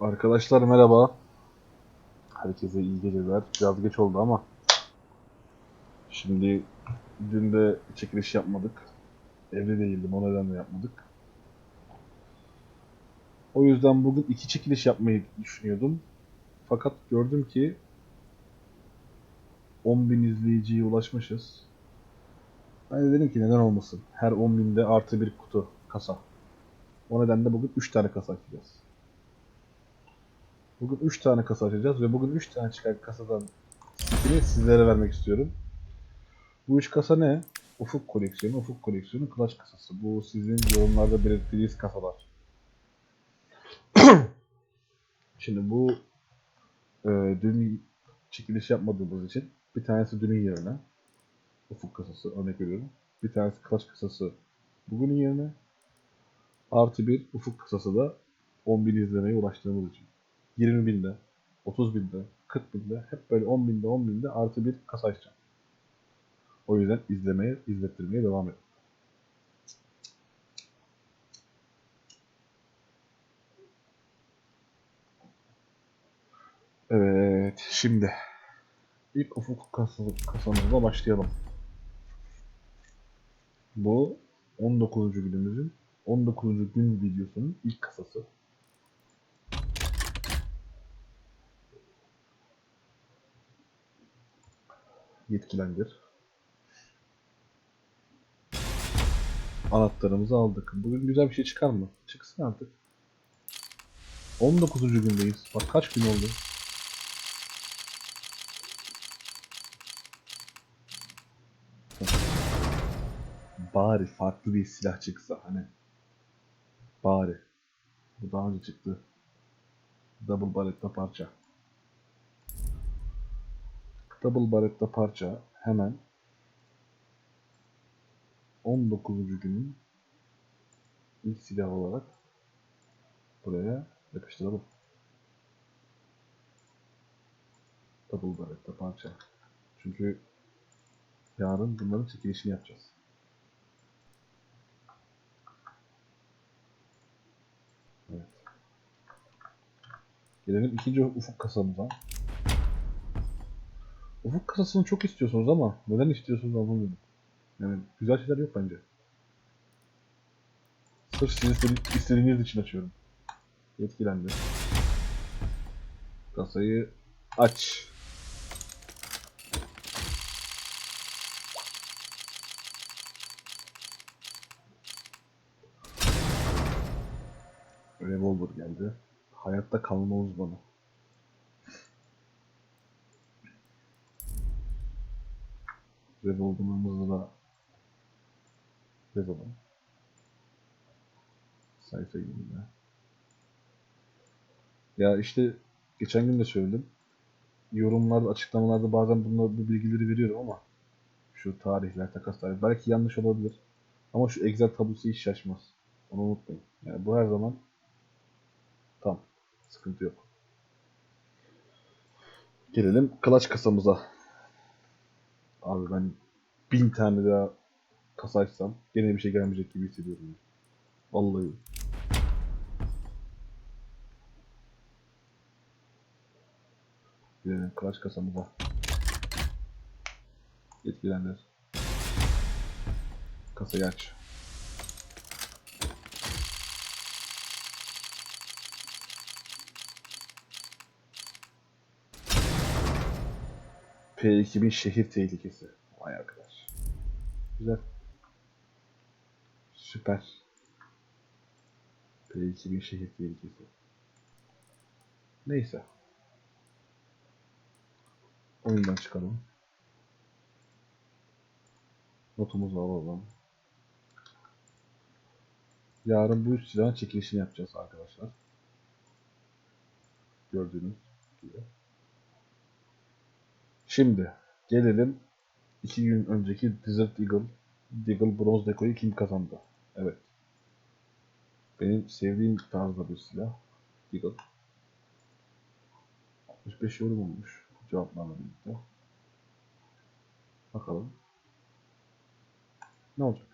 Arkadaşlar merhaba. Herkese iyi geceler. Biraz geç oldu ama şimdi dün de çekiliş yapmadık. Evde değildim o nedenle yapmadık. O yüzden bugün iki çekiliş yapmayı düşünüyordum. Fakat gördüm ki 10.000 izleyiciye ulaşmışız. Ben de dedim ki neden olmasın. Her 10.000'de artı bir kutu kasa. O nedenle bugün 3 tane kasa açacağız. Bugün 3 tane kasa açacağız ve bugün 3 tane çıkan kasadan ikisini sizlere vermek istiyorum. Bu 3 kasa ne? Ufuk koleksiyonu, Ufuk koleksiyonu, Clutch kasası. Bu sizin yorumlarda belirttiğiniz kasalar. Şimdi bu e, dün çekiliş yapmadığımız için bir tanesi dünün yerine Ufuk kasası örnek veriyorum. Bir tanesi Clutch kasası bugünün yerine artı bir Ufuk kasası da 10.000 izlemeye ulaştığımız için. 20 binde, 30 binde, 40 binde hep böyle 10 binde 10 binde artı bir kasa açacağım. O yüzden izlemeye, izlettirmeye devam edin. Evet, şimdi ilk ufuk kasa- kasamızla başlayalım. Bu 19. günümüzün 19. gün videosunun ilk kasası. Yetkilendir. Anahtarımızı aldık. Bugün güzel bir şey çıkar mı? Çıksın artık. 19. gündeyiz. Bak kaç gün oldu? Bari farklı bir silah çıksa hani. Bari. Bu daha önce çıktı. Double barretta parça. Double barretta parça hemen 19. günün ilk silah olarak buraya yapıştıralım. Double barretta parça. Çünkü yarın bunların çekilişini yapacağız. Evet. Gelelim ikinci ufuk kasamıza. Ufuk kasasını çok istiyorsunuz ama neden istiyorsunuz anlamıyorum. Yani güzel şeyler yok bence. Sırf sizin istedi- istediğiniz için açıyorum. Yetkilendi. Kasayı aç. Revolver geldi. Hayatta kalma uzmanı. Revolver'ımızı da yazalım. Sayfa yayında. Ya işte geçen gün de söyledim. Yorumlarda, açıklamalarda bazen bunlar bu bilgileri veriyorum ama şu tarihler, takas tarih belki yanlış olabilir. Ama şu Excel tablosu hiç şaşmaz. Onu unutmayın. Yani bu her zaman tam. Sıkıntı yok. Gelelim clutch kasamıza. Abi ben bin tane daha kasa açsam gene bir şey gelmeyecek gibi hissediyorum. Vallahi. Gelelim clutch kasamıza. Yetkilendir. Kasayı aç. P2000 şehir tehlikesi. Vay arkadaş. Güzel. Süper. P2000 şehir tehlikesi. Neyse. Oyundan çıkalım. Notumuzu alalım. Yarın bu üç silahın çekilişini yapacağız arkadaşlar. Gördüğünüz gibi. Şimdi gelelim iki gün önceki Desert Eagle Deagle bronz dekoyu kim kazandı? Evet. Benim sevdiğim tarzda bir silah. Deagle. 65 yorum olmuş cevaplarla birlikte. Bakalım. Ne olacak?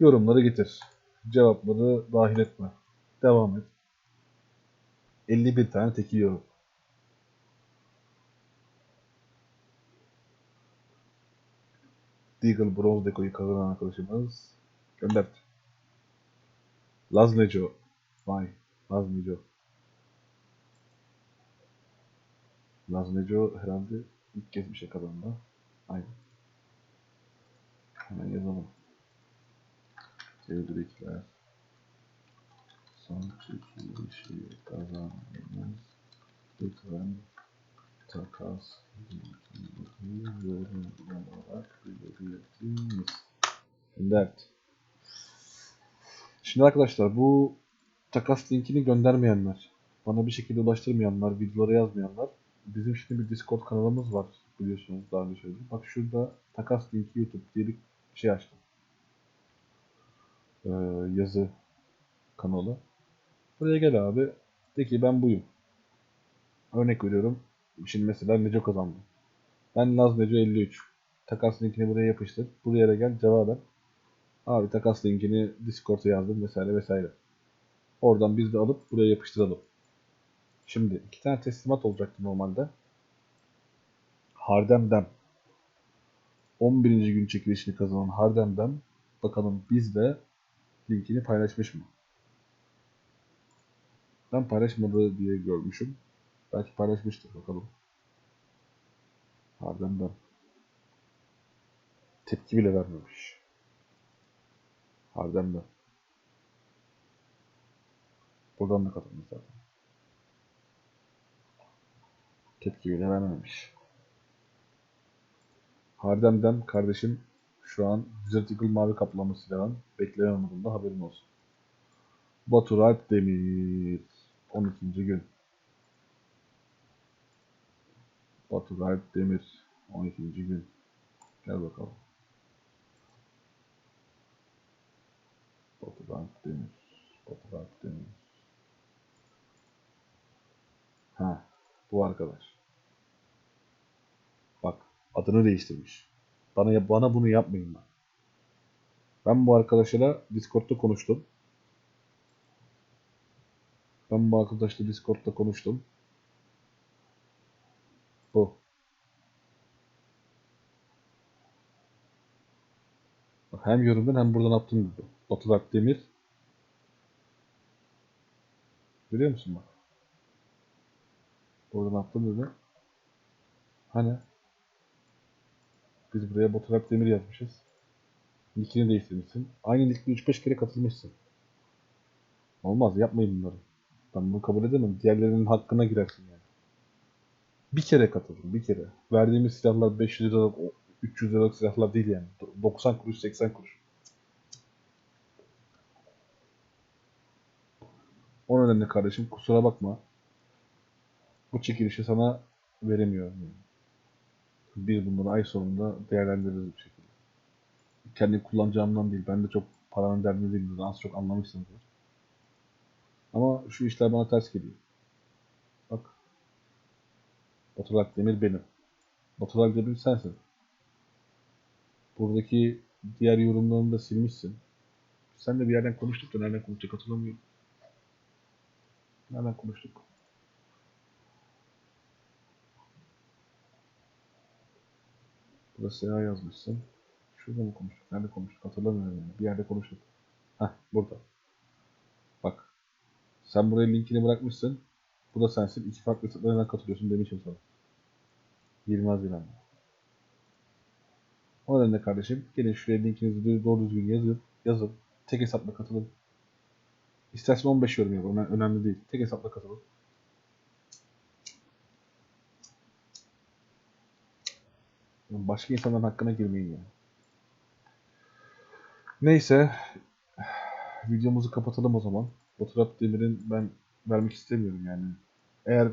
Yorumları getir. Cevapları dahil etme. Devam et. 51 tane tekil yorum. Deagle bronz dekoyu kazanan arkadaşımız gönderdi. Laz Neco. Vay. Laz Neco. Laz Neco herhalde ilk kez bir şey kazandı. Aynen. Hemen yazalım. Tebrikler. Son çekilişi kazandınız. Lütfen takas linkini yorum olarak belirtiniz. Dert. Şimdi arkadaşlar bu takas linkini göndermeyenler, bana bir şekilde ulaştırmayanlar, videolara yazmayanlar bizim şimdi bir Discord kanalımız var biliyorsunuz daha önce söyledim. Bak şurada takas linki YouTube diye bir şey açtım. Ee, yazı kanalı. Buraya gel abi. De ki ben buyum. Örnek veriyorum. Şimdi mesela Neco kazandı. Ben Naz Neco 53. Takas linkini buraya yapıştır. Buraya da gel cevaben. Abi takas linkini Discord'a yazdım vesaire vesaire. Oradan biz de alıp buraya yapıştıralım. Şimdi iki tane teslimat olacaktı normalde. Hardem'den 11. gün çekilişini kazanan Hardem'den bakalım bizde linkini paylaşmış mı? Ben paylaşmadı diye görmüşüm. Belki paylaşmıştır bakalım. Hardem'den. Tepki bile vermemiş. Hardem'den. Buradan da katılmış zaten. Tepki bile vermemiş. Hardem'den kardeşim şu an Desert Eagle mavi kaplama silahın beklenen haberin olsun. Batur Alp Demir 12. gün. Batur Alp Demir 12. gün. Gel bakalım. Batur Alp Demir. Batur Alp Demir. Ha, bu arkadaş. Bak, adını değiştirmiş. Bana bana bunu yapmayın ben. Ben bu arkadaşla Discord'da konuştum. Ben bu arkadaşla Discord'da konuştum. Bu. Hem yorumdan hem buradan attım dedi. Batu Akdemir. Görüyor musun bak? Buradan attım dedi. Hani? Biz buraya Batu Akdemir yazmışız. Nickini değiştirmişsin. Aynı nickle 3-5 kere katılmışsın. Olmaz yapmayın bunları. Ben bunu kabul edemem. Diğerlerinin hakkına girersin yani. Bir kere katıldım, bir kere. Verdiğimiz silahlar 500 liralık, 300 liralık silahlar değil yani. 90 kuruş, 80 kuruş. O nedenle kardeşim kusura bakma. Bu çekilişi sana veremiyorum. Yani. Bir bunları ay sonunda değerlendiririz bir şekilde. Kendi kullanacağımdan değil. Ben de çok paranın derdinde değilim. Az çok anlamışsınızdır. Ama şu işler bana ters geliyor. Bak. Batur Akdemir benim. Batur Akdemir sensin. Buradaki diğer yorumlarını da silmişsin. Sen de bir yerden konuştuk da nereden konuştuk hatırlamıyorum. Nereden konuştuk? Burada Seha yazmışsın. Şurada mı konuştuk? Nerede konuştuk? Hatırlamıyorum yani. Bir yerde konuştuk. Heh burada. Bak. Sen buraya linkini bırakmışsın. Bu da sensin. İki farklı sitlerden katılıyorsun demişim sana. Yılmaz Bilen. O nedenle kardeşim gelin şuraya linkinizi doğru düzgün yazın. Yazın. Tek hesapla katılın. İstersen 15 yorum yapın. Önemli değil. Tek hesapla katılın. Başka insanların hakkına girmeyin yani. Neyse. Videomuzu kapatalım o zaman. Baturap Demir'in ben vermek istemiyorum yani. Eğer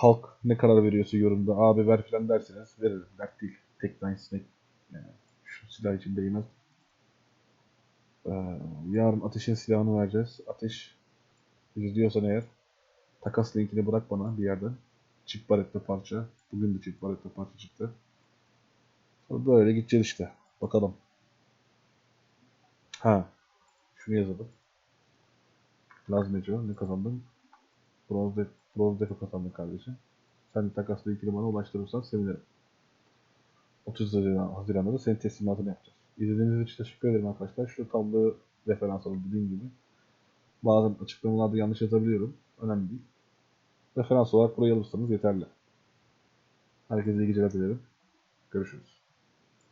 halk ne karar veriyorsa yorumda abi ver filan derseniz veririm. Dert değil. Tek snake yani şu silah için değmez. Ee, yarın Ateş'in silahını vereceğiz. Ateş izliyorsan eğer takas linkini bırak bana bir yerden. Çift barette parça. Bugün de çift barette parça çıktı. Sonra böyle gideceğiz işte. Bakalım. Ha. Şunu yazalım. Lazmeco ne kazandım? Bronze, bronze defa kazandın kardeşim. Sen de takaslı ikili bana ulaştırırsan sevinirim. 30 Haziran, Haziran'da da senin teslimatını yapacağız. İzlediğiniz için teşekkür ederim arkadaşlar. Şu tabloyu referans alın dediğim gibi. Bazen açıklamalarda yanlış yazabiliyorum. Önemli değil. Referans olarak burayı alırsanız yeterli. Herkese iyi geceler dilerim. Görüşürüz.